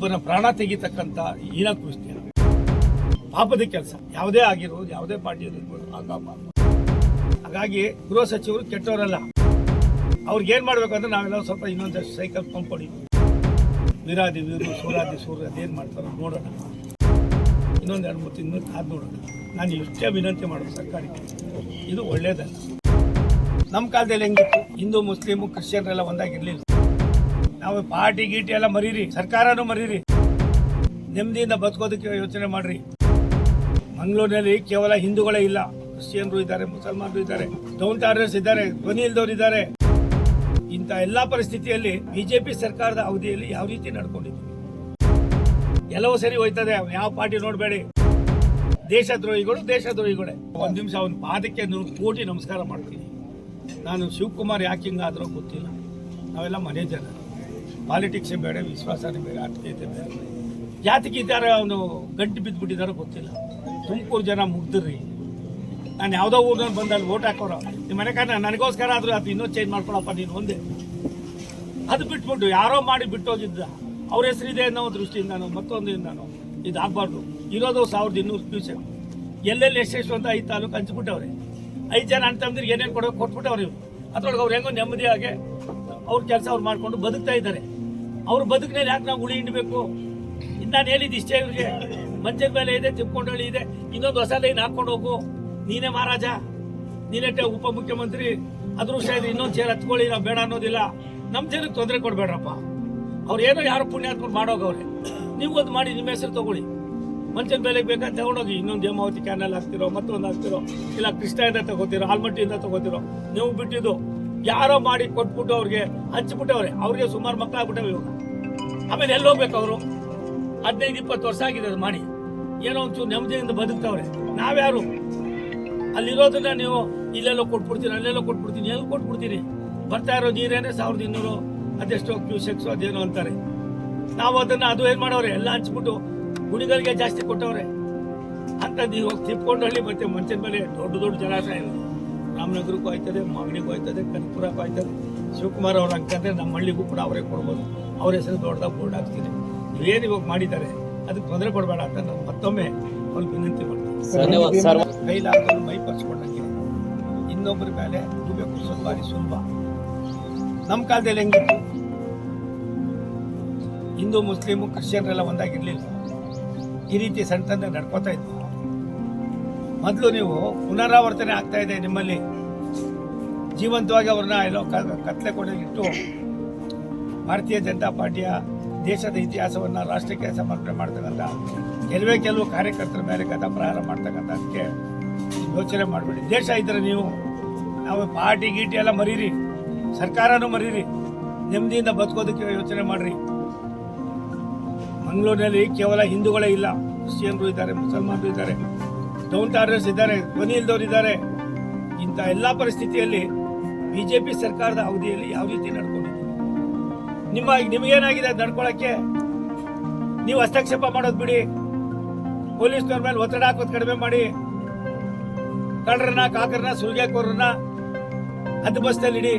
ಒಬ್ಬನ ಪ್ರಾಣ ತೆಗಿತಕ್ಕಂಥ ಹೀನ ಕೃತ್ಯ ಪಾಪದ ಕೆಲಸ. ಯಾವುದೇ ಆಗಿರೋದು ಯಾವುದೇ ಪಾರ್ಟಿಯಲ್ಲಿ ಇರ್ಬೋದು ಹಾಗಾಗಿ ಗೃಹ ಸಚಿವರು ಕೆಟ್ಟವರಲ್ಲ. ಅವ್ರಿಗೆ ಏನ್ ಮಾಡ್ಬೇಕು ಅಂದ್ರೆ ನಾವೆಲ್ಲ ಸ್ವಲ್ಪ ಇನ್ನೊಂದಷ್ಟು ಸೈಕಲ್ ಪಂಪ್ ಹೊಡಿ. ವೀರಾದಿ ವೀರು ಸೂರಾದಿ ಸೂರ್ಯ ಅದೇನ್ ಮಾಡ್ತಾರೋ ನೋಡೋಣ. ಇನ್ನೊಂದು ಎರಡು ಮೂರು ತಿಂಗಳು ಕಾದ್ ನೋಡೋಣ. ನಾನು ಇಷ್ಟೇ ವಿನಂತಿ ಮಾಡೋದು ಸರ್ಕಾರಕ್ಕೆ. ಇದು ಒಳ್ಳೇದಲ್ಲ. ನಮ್ಮ ಕಾಲದಲ್ಲಿ ಹೆಂಗಿತ್ತು? ಹಿಂದೂ, ಮುಸ್ಲಿಮು, ಕ್ರಿಶ್ಚಿಯನ್ರೆಲ್ಲ ಒಂದಾಗಿರ್ಲಿಲ್ಲ. ನಾವು ಪಾರ್ಟಿ ಗೀಟಿ ಎಲ್ಲ ಮರೀರಿ, ಸರ್ಕಾರನೂ ಮರೀರಿ. ನೆಮ್ಮದಿಯಿಂದ ಬದುಕೋದಕ್ಕೆ ಯೋಚನೆ ಮಾಡ್ರಿ. ಮಂಗಳೂರಿನಲ್ಲಿ ಕೇವಲ ಹಿಂದೂಗಳೇ ಇಲ್ಲ, ಕ್ರಿಶ್ಚಿಯನ್ರು ಇದ್ದಾರೆ, ಮುಸಲ್ಮಾನರು ಇದ್ದಾರೆ ಡೌನ್ ಟಾರರ್ಸ್ ಇದ್ದಾರೆ, ಧ್ವನಿ ಇಲ್ದವ್ರು ಇದ್ದಾರೆ. ಇಂಥ ಎಲ್ಲಾ ಪರಿಸ್ಥಿತಿಯಲ್ಲಿ ಬಿಜೆಪಿ ಸರ್ಕಾರದ ಅವಧಿಯಲ್ಲಿ ಯಾವ ರೀತಿ ನಡ್ಕೊಂಡಿದ್ದೀವಿ ಎಲ್ಲವೂ ಸರಿ ಹೋಯ್ತದೆ, ಯಾವ ಪಾರ್ಟಿ ನೋಡಬೇಡಿ. ದೇಶದ್ರೋಹಿಗಳು, ದೇಶದ್ರೋಹಿಗಳೇ. ಒಂದು ನಿಮಿಷ ಅವನ ಪಾದಕ್ಕೆ ನೂರು ಕೋಟಿ ನಮಸ್ಕಾರ ಮಾಡ್ತೀನಿ. ನಾನು ಶಿವಕುಮಾರ್ ಯಾಕೆ ಹಿಂಗಾದ್ರೂ ಗೊತ್ತಿಲ್ಲ. ನಾವೆಲ್ಲ ಮನೆ ಜನ ಪಾಲಿಟಿಕ್ಸೇ ಬೇಡ ವಿಶ್ವಾಸನೇ ಬೇಡ ಆತ್ಮೀಯತೆ ಬೇಡ. ಜಾತಿಗೆ ಅವನು ಗಂಟು ಬಿದ್ದುಬಿಟ್ಟಿದಾರೋ ಗೊತ್ತಿಲ್ಲ. ತುಮಕೂರು ಜನ ಮುಗ್ದ್ರಿ. ನಾನು ಯಾವುದೋ ಊರಿನಲ್ಲಿ ಬಂದು ಅಲ್ಲಿ ಓಟ್ ಹಾಕೋರು. ನಿಮ್ಮ ಮನೆ ಕಾರಣ ನನಗೋಸ್ಕರ ಆದರೂ ಅದು ಇನ್ನೂ ಚೇಂಜ್ ಮಾಡ್ಕೊಳಪ್ಪ ನೀನು ಒಂದೇ. ಅದು ಬಿಟ್ಬಿಟ್ಟು ಯಾರೋ ಮಾಡಿ ಬಿಟ್ಟೋಗಿದ್ದ. ಅವ್ರ ಹೆಸರಿದೆ ಅನ್ನೋ ದೃಷ್ಟಿಯಿಂದ ನಾನು ಮತ್ತೊಂದಿಂದಾನು ನಾನು ಇದಾಗಬಾರ್ದು. ಇರೋದು ಸಾವಿರದ ಇನ್ನೂರು ಫ್ಯೂಚರ್ ಎಲ್ಲೆಲ್ಲಿ ಎಷ್ಟೆಷ್ಟು ಅಂತ ಐದು ತಾಲೂಕು ಹಂಚ್ಬಿಟ್ಟವ್ರೆ. ಐದು ಜನ ತಮ್ಮದಿರಿಗೆ ಏನೇನು ಕೊಡೋ ಕೊಟ್ಬಿಟ್ಟವ್ರೆ ಅದ್ರೊಳಗೆ ಅವ್ರು ಹೆಂಗೋ ನೆಮ್ಮದಿಯಾಗೆ ಅವ್ರ ಕೆಲಸ ಅವ್ರು ಮಾಡಿಕೊಂಡು ಬದುಕ್ತಾ ಇದ್ದಾರೆ. ಅವ್ರ ಬದುಕಿನಲ್ಲಿ ಯಾಕೆ ನಾವು ಉಳಿ ಹಿಂಡಬೇಕು? ನಾನು ಹೇಳಿದ್ದು ಇಷ್ಟೇ ಇವ್ರಿಗೆ. ಮಂಚದ ಮೇಲೆ ಇದೆ, ತಿಪ್ಕೊಂಡಳ್ಳಿ ಇದೆ. ಇನ್ನೊಂದು ಹೊಸ ಲೈನ್ ಹಾಕೊಂಡು ಹೋಗು. ನೀನೇ ಮಹಾರಾಜ, ನೀನೇ ಉಪ ಉಪಮುಖ್ಯಮಂತ್ರಿ. ಅದೃಷ್ಟ ಇದೆ, ಇನ್ನೊಂದು ಚೇರ್ ಹತ್ಕೊಳ್ಳಿ, ನಾವು ಬೇಡ ಅನ್ನೋದಿಲ್ಲ. ನಮ್ಮ ಜನಕ್ಕೆ ತೊಂದರೆ ಕೊಡಬೇಡ್ರಪ್ಪ. ಅವ್ರು ಏನೋ ಯಾರು ಪುಣ್ಯಾತ್ಮರು ಮಾಡೋಗವ್ರೆ. ನೀವು ಒಂದು ಮಾಡಿ ನಿಮ್ಮ ಹೆಸರು ತಗೊಳ್ಳಿ. ಮಂಚದ ಬೆಲೆಗೆ ಬೇಕಾದ್ರೆ ತಗೊಂಡೋಗಿ, ಇನ್ನೊಂದು ಹೇಮಾವತಿ ಕ್ಯಾನಲ್ ಹಾಕ್ತಿರೋ, ಮತ್ತೊಂದು ಹಾಕ್ತಿರೋ, ಇಲ್ಲ ಕೃಷ್ಣದಿಂದ ತಗೋತಿರೋ, ಆಲ್ಮಟ್ಟಿಯಿಂದ ತಗೋತಿರೋ, ನೀವು ಬಿಟ್ಟಿದ್ದು ಯಾರೋ ಮಾಡಿ ಕೊಟ್ಬಿಟ್ಟು ಅವ್ರಿಗೆ ಹಂಚ್ಬಿಟ್ಟವ್ರೆ ಅವ್ರಿಗೆ ಸುಮಾರು ಮಕ್ಕಳಾಗ್ಬಿಟ್ಟವೆ ಇವಾಗ. ಆಮೇಲೆ ಎಲ್ಲಿ ಹೋಗ್ಬೇಕು ಅವರು? ಹದಿನೈದು, ಇಪ್ಪತ್ತು ವರ್ಷ ಆಗಿದೆ ಅದು ಮಾಡಿ. ಏನೋ ಒಂಚೂರು ನೆಮ್ಮದಿಯಿಂದ ಬದುಕ್ತವ್ರೆ. ನಾವ್ಯಾರು? ಅಲ್ಲಿರೋದನ್ನ ನೀವು ಇಲ್ಲೆಲ್ಲೋ ಕೊಟ್ಬಿಡ್ತೀನಿ ಅಲ್ಲೆಲ್ಲೋ ಕೊಟ್ಬಿಡ್ತೀನಿ ಎಲ್ಲಿ ಕೊಟ್ಬಿಡ್ತೀನಿ ಬರ್ತಾ ಇರೋ ನೀರೇನೆ ಸಾವಿರದ ಇನ್ನೂರು, ಅದೆಷ್ಟೋ ಕ್ಯೂಸೆಕ್ಸ್, ಅದೇನೋ ಅಂತಾರೆ. ನಾವು ಅದನ್ನ ಅದು ಏನು ಮಾಡೋರೆ ಎಲ್ಲ ಹಂಚ್ಬಿಟ್ಟು ಗುಣಿಗಳಿಗೆ ಜಾಸ್ತಿ ಕೊಟ್ಟವ್ರೆ. ಅಂತ ನೀವು ತಿಪ್ಕೊಂಡಳ್ಳಿ ಮತ್ತೆ ಮನುಷ್ಯನ ಮೇಲೆ ದೊಡ್ಡ ದೊಡ್ಡ ಜಲಾಶಯ ರಾಮನಗರಕ್ಕೂ ಆಯ್ತದೆ ಮಾಗಡಿಗೂ ಆಯ್ತದೆ ಕನಕಪುರಕ್ಕೂ ಆಯ್ತದೆ ಶಿವಕುಮಾರ್ ಅವ್ರು ಅಂಕಂದ್ರೆ ನಮ್ಮ ಹಳ್ಳಿಗೂ ಕೂಡ ಅವರೇ ಕೊಡ್ಬೋದು. ಅವ್ರ ಹೆಸರು ದೊಡ್ಡದಾಗ ಬೋರ್ಡ್ ಹಾಕ್ತೀನಿ. ಇವೇನು ಇವಾಗ ಮಾಡಿದ್ದಾರೆ ಅದಕ್ಕೆ ತೊಂದರೆ ಕೊಡಬೇಡ ಅಂತ ನಾನು ಮತ್ತೊಮ್ಮೆ ಅವ್ರಿಗೆ ವಿನಂತಿ ಮಾಡ್ತೀನಿ. ಕೈಲಾದವರು ಮೈ ಪರ್ಸ್ಕೊಂಡಂಗೆ ಇನ್ನೊಬ್ಬರ ಮೇಲೆ ಹೋಗಬೇಕು ಸ್ವಲ್ಪ ಬಾರಿ ಸುಲಭ. ನಮ್ಮ ಕಾಲದಲ್ಲಿ ಹೆಂಗಿತ್ತು? ಹಿಂದೂ ಮುಸ್ಲಿಮು ಕ್ರಿಶ್ಚಿಯನ್ರೆಲ್ಲ ಒಂದಾಗಿರ್ಲಿಲ್ಲ. ಈ ರೀತಿ ಸಣ್ಣ ತಂದೆ ನಡ್ಕೋತಾ ಇದ್ವು. ಮೊದಲು ನೀವು ಪುನರಾವರ್ತನೆ ಆಗ್ತಾ ಇದೆ ನಿಮ್ಮಲ್ಲಿ. ಜೀವಂತವಾಗಿ ಅವ್ರನ್ನ ಎಲ್ಲೋ ಕತ್ಲೆ ಕೊಡಲಿಟ್ಟು ಭಾರತೀಯ ಜನತಾ ಪಾರ್ಟಿಯ ದೇಶದ ಇತಿಹಾಸವನ್ನು ರಾಷ್ಟ್ರಕ್ಕೆ ಸಮರ್ಪಣೆ ಮಾಡ್ತಕ್ಕಂಥ ಕೆಲವೇ ಕೆಲವು ಕಾರ್ಯಕರ್ತರ ಮೇಲೆ ಕಥ ಪ್ರಹಾರ ಮಾಡ್ತಕ್ಕಂಥದಕ್ಕೆ ಯೋಚನೆ ಮಾಡಬೇಡಿ. ದೇಶ ಇದ್ರೆ ನೀವು, ನಾವು ಪಾರ್ಟಿ ಗೀಟಿ ಎಲ್ಲ ಮರೀರಿ. ಸರ್ಕಾರನೂ ಮರೀರಿ. ನೆಮ್ಮದಿಯಿಂದ ಬದುಕೋದಕ್ಕೆ ಯೋಚನೆ ಮಾಡಿರಿ. ಮಂಗಳೂರಿನಲ್ಲಿ ಕೇವಲ ಹಿಂದೂಗಳೇ ಇಲ್ಲ. ಕ್ರಿಶ್ಚಿಯನ್ರು ಇದ್ದಾರೆ, ಮುಸಲ್ಮಾನರು ಇದ್ದಾರೆ. ಡೌನ್ ಟಾರರ್ಸ್ ಇದ್ದಾರೆ, ಧ್ವನಿ ಇಲ್ದವ್ರು ಇದ್ದಾರೆ. ಇಂಥ ಎಲ್ಲ ಪರಿಸ್ಥಿತಿಯಲ್ಲಿ ಬಿಜೆಪಿ ಸರ್ಕಾರದ ಅವಧಿಯಲ್ಲಿ ಯಾವ ರೀತಿ ನಡ್ಕೊಂಡಿದ್ದೀವಿ ನಿಮ್ಮ, ನಿಮಗೇನಾಗಿದೆ ನಡ್ಕೊಳಕ್ಕೆ? ನೀವು ಹಸ್ತಕ್ಷೇಪ ಮಾಡೋದು ಬಿಡಿ. ಪೊಲೀಸ್ನವ್ರ ಮೇಲೆ ಒತ್ತಡ ಹಾಕೋದು ಕಡಿಮೆ ಮಾಡಿ. ಕಳ್ಳರನ್ನ, ಕಾಕರನ್ನ ಸುಲಿಗೆಕೋರನ್ನ ಹದ್ದು ಬಸ್ನಲ್ಲಿ ಇಡಿ.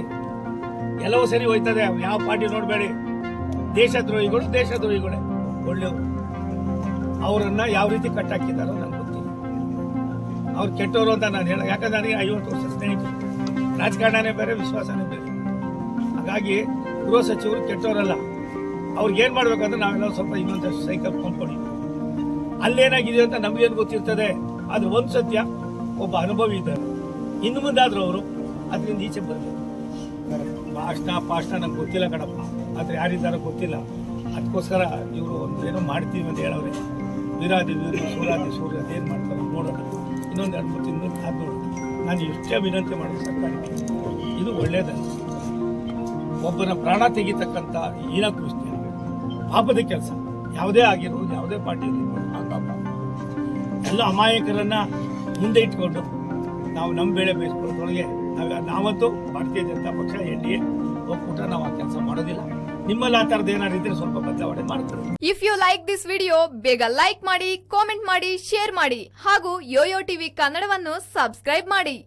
ಎಲ್ಲವೂ ಸರಿ ಹೋಯ್ತದೆ. ಯಾವ ಪಾರ್ಟಿ ನೋಡಬೇಡಿ. ದೇಶದ್ರೋಹಿಗಳು ದೇಶದ್ರೋಹಿಗಳೇ. ಒಳ್ಳೆಯವರು. ಅವರನ್ನ ಯಾವ ರೀತಿ ಕಟ್ಟಾಕಿದಾರೋ ನಂಗೆ ಗೊತ್ತಿಲ್ಲ. ಅವ್ರು ಕೆಟ್ಟವರು ಅಂತ ನಾನು ಹೇಳ ಯಾಕಂದ್ರೆ ನನಗೆ ಐವತ್ತು ವರ್ಷ ಸ್ನೇಹಿತರು. ರಾಜಕಾರಣನೇ ಬೇರೆ, ವಿಶ್ವಾಸನೇ ಬೇರೆ. ಹಾಗಾಗಿ ಗೃಹ ಸಚಿವರು ಕೆಟ್ಟವರಲ್ಲ. ಅವ್ರಿಗೆ ಏನು ಮಾಡಬೇಕಂದ್ರೆ ನಾವೆಲ್ಲ ಸ್ವಲ್ಪ ಇನ್ನೊಂದು ಸೈಕಲ್ ಕೊಂಡ್ಕೊಂಡು ಅಲ್ಲೇನಾಗಿದೆ ಅಂತ ನಮಗೇನು ಗೊತ್ತಿರ್ತದೆ? ಆದ್ರೆ ಒಂದು ಸತ್ಯ, ಒಬ್ಬ ಅನುಭವಿ ಇದ್ದಾರೆ. ಇನ್ನು ಮುಂದಾದ್ರೂ ಅವರು ಅದರಿಂದ ಈಚೆ ಬರಬೇಕು. ಭಾಷಣ ಪಾಷಣ ನಂಗೆ ಗೊತ್ತಿಲ್ಲ ಕಣಪ್ಪ. ಆದರೆ ಯಾರಿದ್ದಾರೋ ಗೊತ್ತಿಲ್ಲ. ಅದಕ್ಕೋಸ್ಕರ ಇವರು ಒಂದು ಏನೋ ಮಾಡ್ತೀವಿ ಅಂತ ಹೇಳವ್ರೆ. ವೀರಾದಿ ವೀರು ಸೂರಾದಿ ಸೂರ್ಯ, ಅದೇನು ಮಾಡ್ತಾರೆ ನೋಡೋಣ. ಇನ್ನೊಂದು ಎರಡು ಮೂರು ತಿಂಗಳು ನೋಡೋಣ ನಾನು ಎಷ್ಟೇ ವಿನಂತಿ ಮಾಡೋದು ಸರ್ಕಾರಕ್ಕೆ. ಇದು ಒಳ್ಳೆಯದಲ್ಲ ಒಬ್ಬನ ಪ್ರಾಣ ತೆಗಿತಕ್ಕಂಥ ಹೀನ ಕೃಷ್ಣ ಪಾಪದ ಕೆಲಸ. ಯಾವುದೇ ಆಗಿರೋದು ಯಾವುದೇ ಆಗಬಾರ್ದು ಎಲ್ಲ ಅಮಾಯಕರನ್ನು ಮುಂದೆ ಇಟ್ಕೊಂಡು ನಾವು ನಮ್ಮ ಬೇಳೆ ಬೇಯಿಸ್ಕೊಳ್ಳೋದ್ರೊಳಗೆ ನಾವು ನಾವಂತೂ ಭಾರತೀಯ ಜನತಾ ಪಕ್ಷ ಎನ್ ಡಿ ಎ ಒಕ್ಕೂಟ ನಾವು ಆ ಕೆಲಸ ಮಾಡೋದಿಲ್ಲ. ನಿಮ್ಮಲ್ಲಿ ಆ ಥರದ್ದು ಏನಾದ್ರು ಇದ್ರೆ ಸ್ವಲ್ಪ ಬದಲಾವಣೆ ಮಾಡ್ತಾರೆ if you like this video ಬೇಗ ಲೈಕ್ ಮಾಡಿ ಕಾಮೆಂಟ್ ಮಾಡಿ ಶೇರ್ ಮಾಡಿ ಹಾಗೂ ಯೋಯೋ ಟಿವಿ ಕನ್ನಡವನ್ನು ಸಬ್ಸ್ಕ್ರೈಬ್ ಮಾಡಿ.